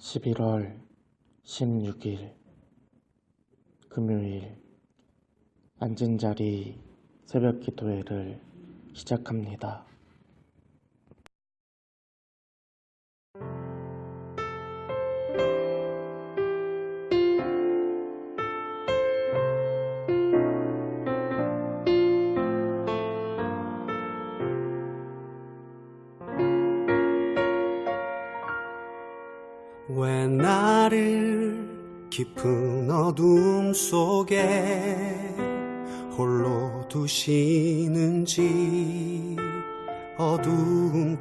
11월 16일 금요일 앉은 자리 새벽 기도회를 시작합니다.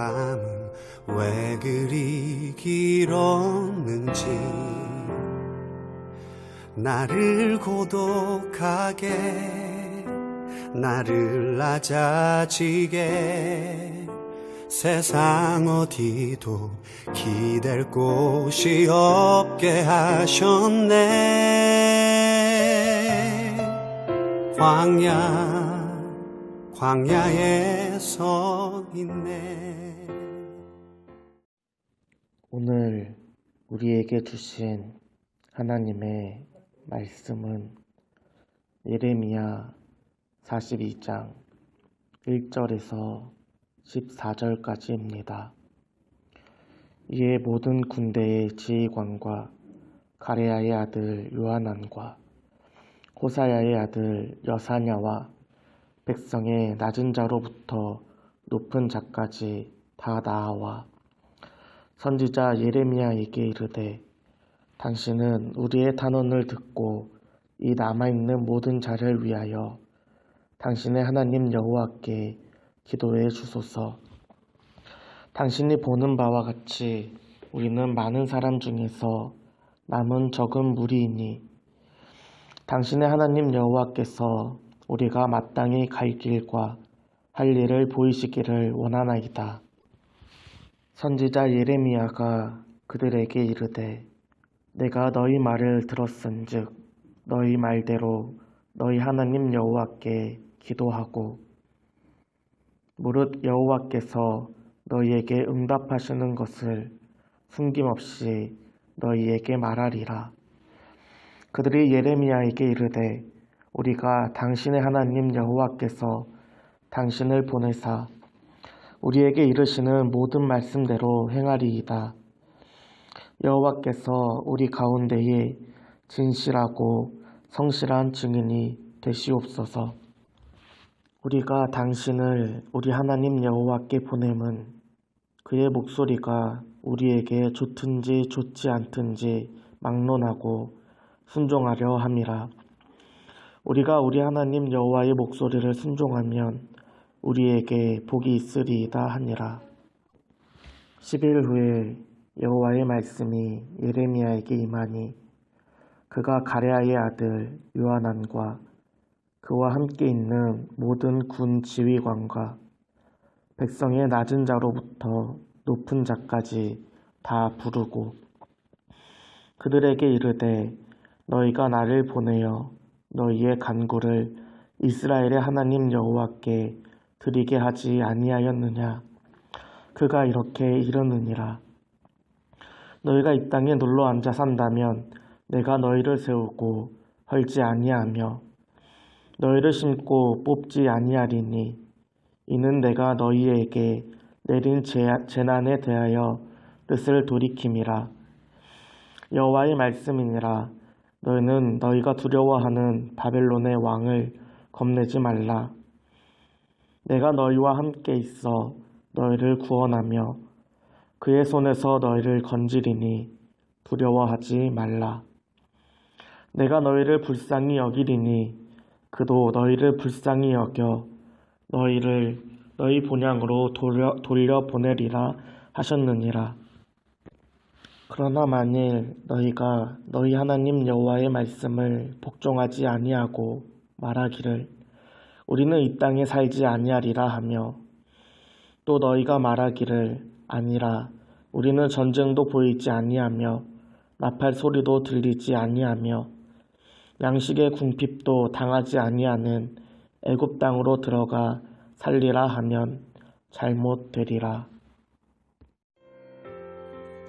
밤은 왜 그리 길었는지. 나를 고독하게 나를 낮아지게. 세상 어디도 기댈 곳이 없게 하셨네. 광야 광야에 서 있네 오늘 우리에게 주신 하나님의 말씀은 예레미야 42장 1절에서 14절까지입니다. 이에 모든 군대의 지휘관과 가레아의 아들 요하난과 호사야의 아들 여사냐와 백성의 낮은 자로부터 높은 자까지 다 나아와 선지자 예레미야에게 이르되 당신은 우리의 단언을 듣고 이 남아있는 모든 자를 위하여 당신의 하나님 여호와께 기도해 주소서. 당신이 보는 바와 같이 우리는 많은 사람 중에서 남은 적은 무리이니 당신의 하나님 여호와께서 우리가 마땅히 갈 길과 할 일을 보이시기를 원하나이다. 선지자 예레미야가 그들에게 이르되 내가 너희 말을 들었은즉 너희 말대로 너희 하나님 여호와께 기도하고 무릇 여호와께서 너희에게 응답하시는 것을 숨김없이 너희에게 말하리라. 그들이 예레미야에게 이르되 우리가 당신의 하나님 여호와께서 당신을 보내사 우리에게 이르시는 모든 말씀대로 행하리이다. 여호와께서 우리 가운데에 진실하고 성실한 증인이 되시옵소서. 우리가 당신을 우리 하나님 여호와께 보냄은 그의 목소리가 우리에게 좋든지 좋지 않든지 막론하고 순종하려 함이라. 우리가 우리 하나님 여호와의 목소리를 순종하면 우리에게 복이 있으리이다 하니라. 10일 후에 여호와의 말씀이 예레미야에게 임하니 그가 가레아의 아들 요하난과 그와 함께 있는 모든 군 지휘관과 백성의 낮은 자로부터 높은 자까지 다 부르고 그들에게 이르되 너희가 나를 보내어 너희의 간구를 이스라엘의 하나님 여호와께 드리게 하지 아니하였느냐? 그가 이렇게 이르느니라. 너희가 이 땅에 눌러 앉아 산다면 내가 너희를 세우고 헐지 아니하며 너희를 심고 뽑지 아니하리니 이는 내가 너희에게 내린 재난에 대하여 뜻을 돌이킴이라. 여호와의 말씀이니라. 너희는 너희가 두려워하는 바벨론의 왕을 겁내지 말라 내가 너희와 함께 있어 너희를 구원하며 그의 손에서 너희를 건지리니 두려워하지 말라 내가 너희를 불쌍히 여기리니 그도 너희를 불쌍히 여겨 너희를 너희 본향으로 돌려, 돌려 보내리라 하셨느니라. 그러나 만일 너희가 너희 하나님 여호와의 말씀을 복종하지 아니하고 말하기를 우리는 이 땅에 살지 아니하리라 하며 또 너희가 말하기를 아니라 우리는 전쟁도 보이지 아니하며 나팔 소리도 들리지 아니하며 양식의 궁핍도 당하지 아니하는 애굽 땅으로 들어가 살리라 하면 잘못되리라.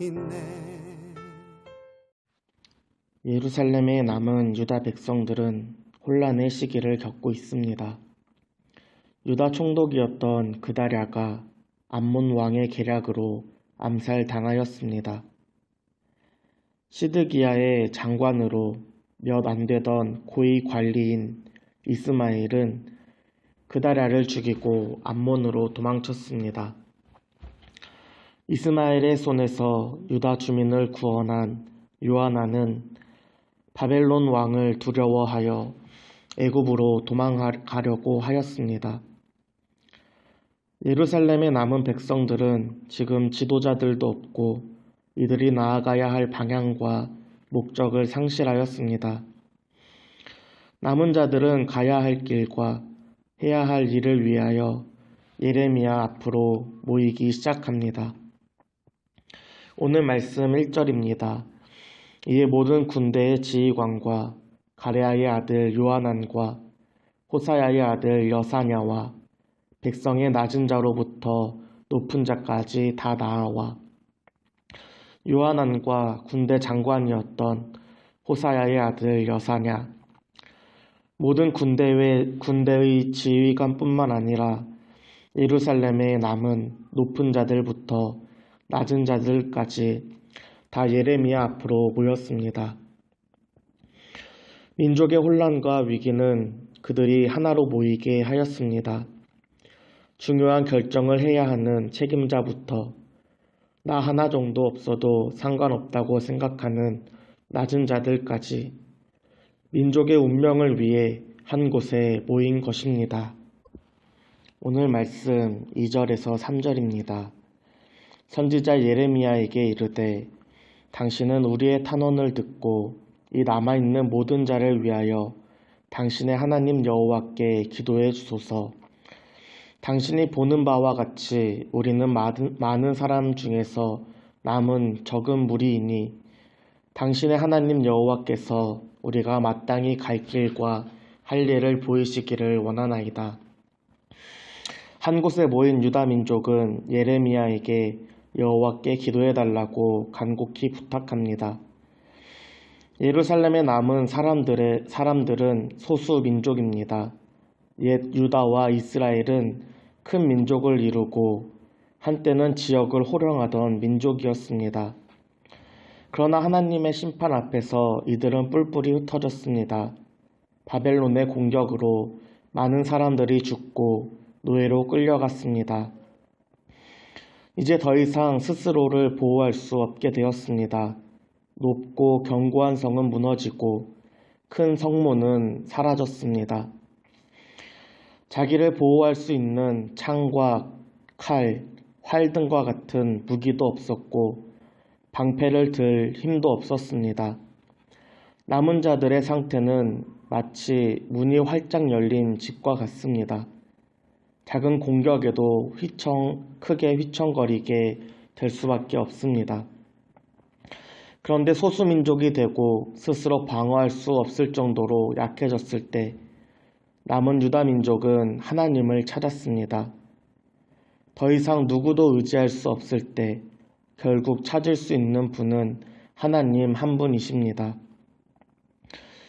있네 예루살렘에 남은 유다 백성들은 혼란의 시기를 겪고 있습니다. 유다 총독이었던 그다랴가 암몬 왕의 계략으로 암살당하였습니다. 시드기야의 장관으로 몇 안 되던 고위 관리인 이스마엘은 그다랴를 죽이고 암몬으로 도망쳤습니다. 이스마엘의 손에서 유다 주민을 구원한 요하나는 바벨론 왕을 두려워하여 애굽으로 도망가려고 하였습니다. 예루살렘에 남은 백성들은 지금 지도자들도 없고 이들이 나아가야 할 방향과 목적을 상실하였습니다. 남은 자들은 가야 할 길과 해야 할 일을 위하여 예레미야 앞으로 모이기 시작합니다. 오늘 말씀 1절입니다. 이에 모든 군대의 지휘관과 가레아의 아들 요하난과 호사야의 아들 여사냐와 백성의 낮은 자로부터 높은 자까지 다 나아와 요하난과 군대 장관이었던 호사야의 아들 여사냐 모든 군대의, 군대의 지휘관뿐만 아니라 예루살렘에 남은 높은 자들부터 낮은 자들까지 다 예레미야 앞으로 모였습니다. 민족의 혼란과 위기는 그들이 하나로 모이게 하였습니다. 중요한 결정을 해야 하는 책임자부터 나 하나 정도 없어도 상관없다고 생각하는 낮은 자들까지 민족의 운명을 위해 한 곳에 모인 것입니다. 오늘 말씀 2절에서 3절입니다. 선지자 예레미야에게 이르되 당신은 우리의 탄원을 듣고 이 남아있는 모든 자를 위하여 당신의 하나님 여호와께 기도해 주소서. 당신이 보는 바와 같이 우리는 많은, 사람 중에서 남은 적은 무리이니 당신의 하나님 여호와께서 우리가 마땅히 갈 길과 할 일을 보이시기를 원하나이다. 한 곳에 모인 유다 민족은 예레미야에게 여호와께 기도해 달라고 간곡히 부탁합니다. 예루살렘에 남은 사람들의 사람들은 소수 민족입니다. 옛 유다와 이스라엘은 큰 민족을 이루고 한때는 지역을 호령하던 민족이었습니다. 그러나 하나님의 심판 앞에서 이들은 뿔뿔이 흩어졌습니다. 바벨론의 공격으로 많은 사람들이 죽고 노예로 끌려갔습니다. 이제 더 이상 스스로를 보호할 수 없게 되었습니다. 높고 견고한 성은 무너지고 큰 성문은 사라졌습니다. 자기를 보호할 수 있는 창과 칼, 활 등과 같은 무기도 없었고 방패를 들 힘도 없었습니다. 남은 자들의 상태는 마치 문이 활짝 열린 집과 같습니다. 작은 공격에도 휘청, 크게 휘청거리게 될 수밖에 없습니다. 그런데 소수민족이 되고 스스로 방어할 수 없을 정도로 약해졌을 때 남은 유다민족은 하나님을 찾았습니다. 더 이상 누구도 의지할 수 없을 때 결국 찾을 수 있는 분은 하나님 한 분이십니다.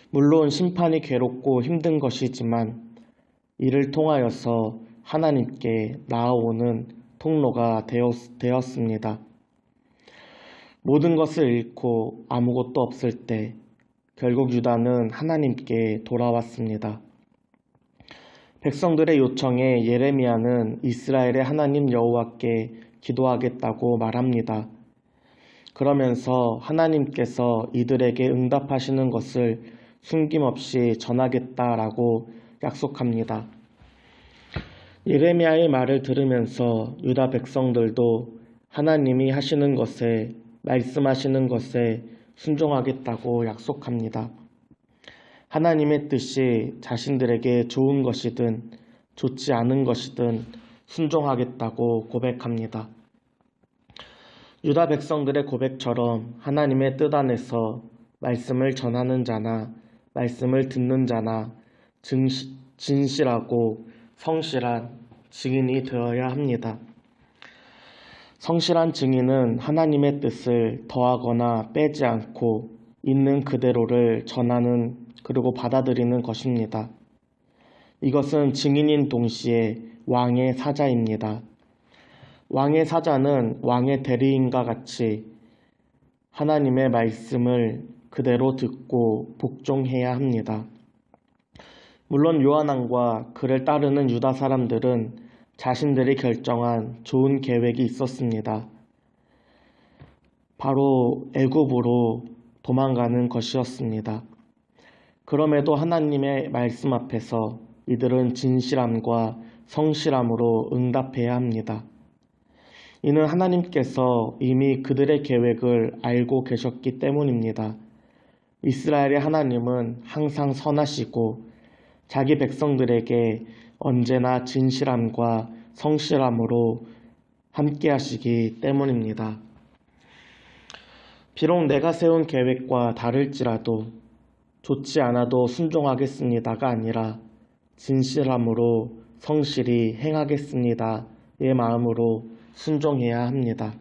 물론 심판이 괴롭고 힘든 것이지만 이를 통하여서 하나님께 나아오는 통로가 되었, 습니다 모든 것을 잃고 아무것도 없을 때 결국 유다는 하나님께 돌아왔습니다. 백성들의 요청에 예레미야는 이스라엘의 하나님 여호와께 기도하겠다고 말합니다. 그러면서 하나님께서 이들에게 응답하시는 것을 숨김없이 전하겠다라고 약속합니다. 예레미야의 말을 들으면서 유다 백성들도 하나님이 하시는 것에 말씀하시는 것에 순종하겠다고 약속합니다. 하나님의 뜻이 자신들에게 좋은 것이든 좋지 않은 것이든 순종하겠다고 고백합니다. 유다 백성들의 고백처럼 하나님의 뜻 안에서 말씀을 전하는 자나 말씀을 듣는 자나 진실하고 성실한 증인이 되어야 합니다. 성실한 증인은 하나님의 뜻을 더하거나 빼지 않고 있는 그대로를 전하는 그리고 받아들이는 것입니다. 이것은 증인인 동시에 왕의 사자입니다. 왕의 사자는 왕의 대리인과 같이 하나님의 말씀을 그대로 듣고 복종해야 합니다. 물론 요한왕과 그를 따르는 유다 사람들은 자신들이 결정한 좋은 계획이 있었습니다. 바로 애굽으로 도망가는 것이었습니다. 그럼에도 하나님의 말씀 앞에서 이들은 진실함과 성실함으로 응답해야 합니다. 이는 하나님께서 이미 그들의 계획을 알고 계셨기 때문입니다. 이스라엘의 하나님은 항상 선하시고 자기 백성들에게 언제나 진실함과 성실함으로 함께 하시기 때문입니다. 비록 내가 세운 계획과 다를지라도 좋지 않아도 순종하겠습니다가 아니라 진실함으로 성실히 행하겠습니다의 마음으로 순종해야 합니다.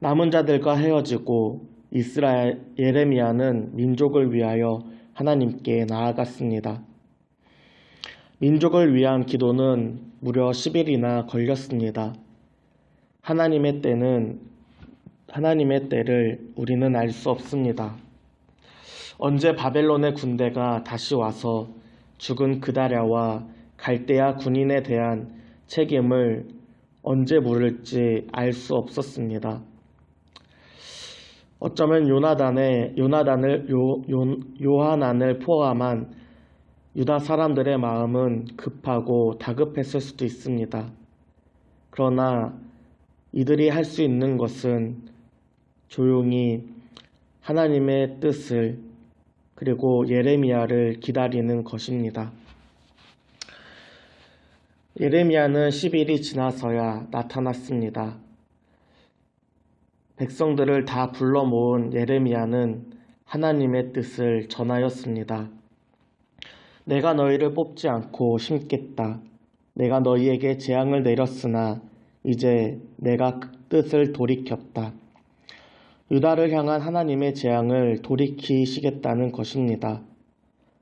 남은 자들과 헤어지고 이스라엘 예레미야는 민족을 위하여 하나님께 나아갔습니다. 민족을 위한 기도는 무려 10일이나 걸렸습니다. 하나님의 때는 하나님의 때를 우리는 알 수 없습니다. 언제 바벨론의 군대가 다시 와서 죽은 그다랴와 갈대아 군인에 대한 책임을 언제 물을지 알 수 없었습니다. 어쩌면 요나단의 요나단을 요, 요, 요하난을 포함한 유다 사람들의 마음은 급하고 다급했을 수도 있습니다. 그러나 이들이 할 수 있는 것은 조용히 하나님의 뜻을 그리고 예레미야를 기다리는 것입니다. 예레미야는 10일이 지나서야 나타났습니다. 백성들을 다 불러 모은 예레미야는 하나님의 뜻을 전하였습니다. 내가 너희를 뽑지 않고 심겠다. 내가 너희에게 재앙을 내렸으나 이제 내가 그 뜻을 돌이켰다. 유다를 향한 하나님의 재앙을 돌이키시겠다는 것입니다.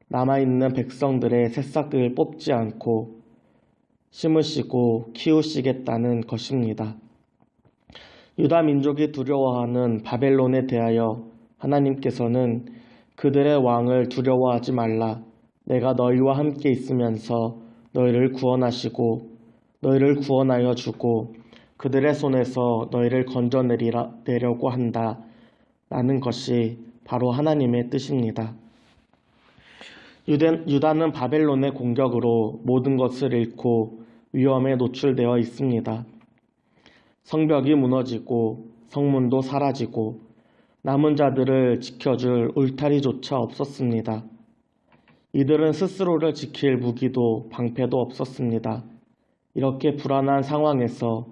남아있는 백성들의 새싹을 뽑지 않고 심으시고 키우시겠다는 것입니다. 유다 민족이 두려워하는 바벨론에 대하여 하나님께서는 그들의 왕을 두려워하지 말라. 내가 너희와 함께 있으면서 너희를 구원하시고 너희를 구원하여 주고 그들의 손에서 너희를 건져내려고 한다. 라는 것이 바로 하나님의 뜻입니다. 유다는 바벨론의 공격으로 모든 것을 잃고 위험에 노출되어 있습니다. 성벽이 무너지고 성문도 사라지고 남은 자들을 지켜줄 울타리조차 없었습니다. 이들은 스스로를 지킬 무기도 방패도 없었습니다. 이렇게 불안한 상황에서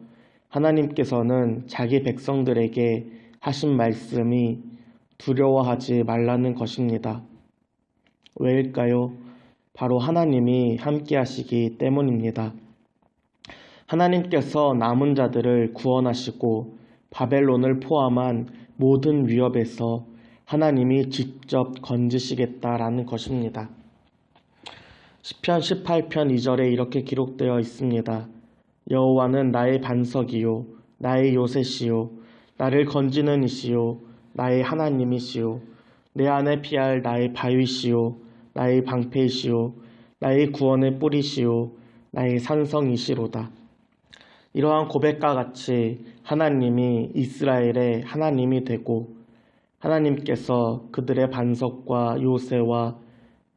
하나님께서는 자기 백성들에게 하신 말씀이 두려워하지 말라는 것입니다. 왜일까요? 바로 하나님이 함께 하시기 때문입니다. 하나님께서 남은 자들을 구원하시고 바벨론을 포함한 모든 위협에서 하나님이 직접 건지시겠다라는 것입니다. 시편 18편 2절에 이렇게 기록되어 있습니다. 여호와는 나의 반석이요 나의 요새시요 나를 건지는 이시요 나의 하나님이시요 내 안에 피할 나의 바위시요 나의 방패이시요 나의 구원의 뿌리시요 나의 산성이시로다. 이러한 고백과 같이 하나님이 이스라엘의 하나님이 되고 하나님께서 그들의 반석과 요새와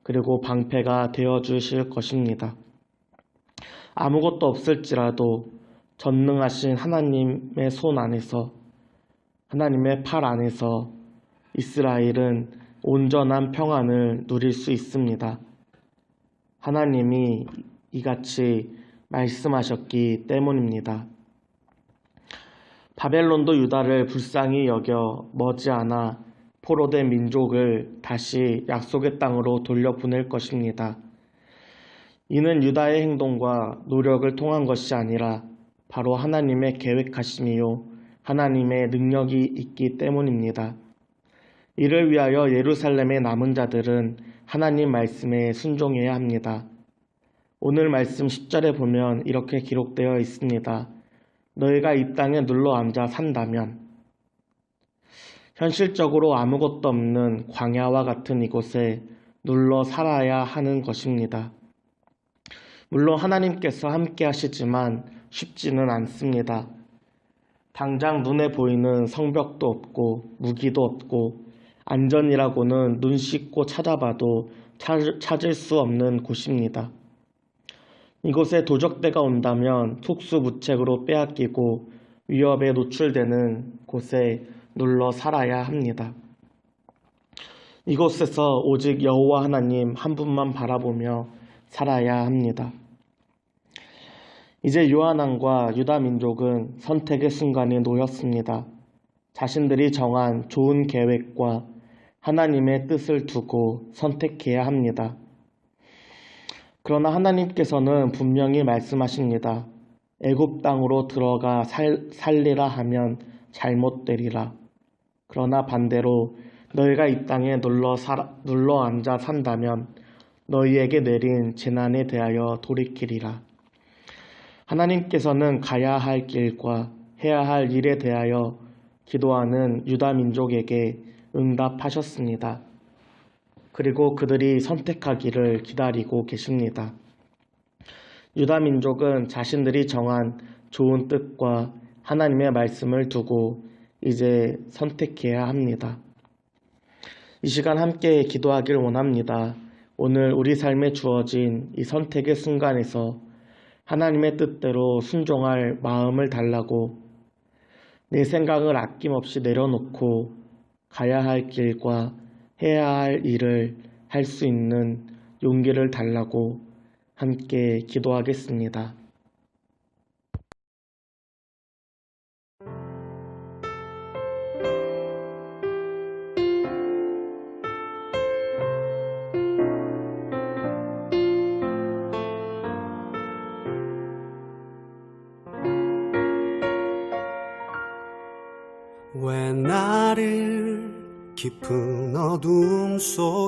그리고 방패가 되어 주실 것입니다. 아무것도 없을지라도 전능하신 하나님의 손 안에서 하나님의 팔 안에서 이스라엘은 온전한 평안을 누릴 수 있습니다. 하나님이 이같이 말씀하셨기 때문입니다. 바벨론도 유다를 불쌍히 여겨 머지않아 포로된 민족을 다시 약속의 땅으로 돌려보낼 것입니다. 이는 유다의 행동과 노력을 통한 것이 아니라 바로 하나님의 계획하심이요 하나님의 능력이 있기 때문입니다. 이를 위하여 예루살렘의 남은 자들은 하나님 말씀에 순종해야 합니다. 오늘 말씀 10절에 보면 이렇게 기록되어 있습니다. 너희가 이 땅에 눌러 앉아 산다면 현실적으로 아무것도 없는 광야와 같은 이곳에 눌러 살아야 하는 것입니다. 물론 하나님께서 함께 하시지만 쉽지는 않습니다. 당장 눈에 보이는 성벽도 없고 무기도 없고 안전이라고는 눈 씻고 찾아봐도 찾- 찾을 수 없는 곳입니다. 이곳에 도적대가 온다면 속수무책으로 빼앗기고 위협에 노출되는 곳에 눌러 살아야 합니다. 이곳에서 오직 여호와 하나님 한 분만 바라보며 살아야 합니다. 이제 요한왕과 유다 민족은 선택의 순간에 놓였습니다. 자신들이 정한 좋은 계획과 하나님의 뜻을 두고 선택해야 합니다. 그러나 하나님께서는 분명히 말씀하십니다. 애굽 땅으로 들어가 살, 살리라 하면 잘못되리라. 그러나 반대로 너희가 이 땅에 눌러, 살, 눌러 앉아 산다면 너희에게 내린 재난에 대하여 돌이키리라. 하나님께서는 가야 할 길과 해야 할 일에 대하여 기도하는 유다 민족에게 응답하셨습니다. 그리고 그들이 선택하기를 기다리고 계십니다. 유다 민족은 자신들이 정한 좋은 뜻과 하나님의 말씀을 두고 이제 선택해야 합니다. 이 시간 함께 기도하길 원합니다. 오늘 우리 삶에 주어진 이 선택의 순간에서 하나님의 뜻대로 순종할 마음을 달라고 내 생각을 아낌없이 내려놓고 가야 할 길과 해야 할 일을 할 수 있는 용기를 달라고 함께 기도하겠습니다.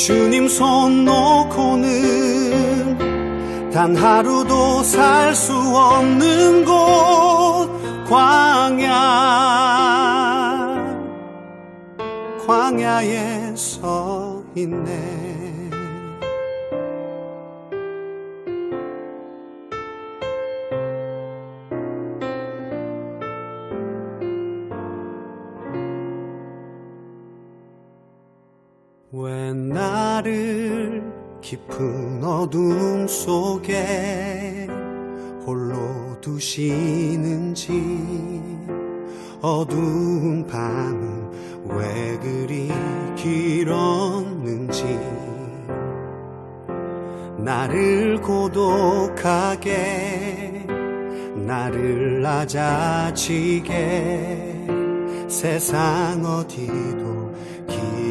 주님 손 놓고는 단 하루도 살 수 없는 곳 광야. 광야에 서 있네 깊은 어둠 속에 홀로 두시는지 어두운 밤은 왜 그리 길었는지 나를 고독하게 나를 낮아지게 세상 어디도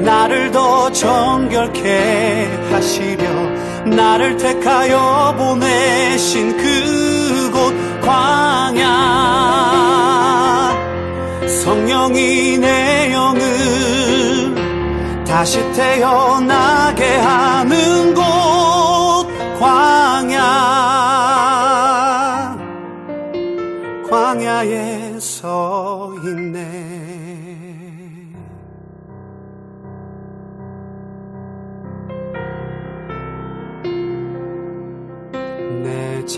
나를 더 정결케 하시려 나를 택하여 보내신 그곳 광야. 성령이 내 영을 다시 태어나게 하는 곳 광야. 광야에 서 있네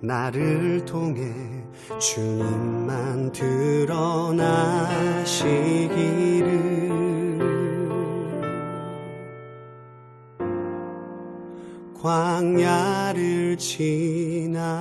나를 통해 주님만 드러나시기를. 광야를 지나며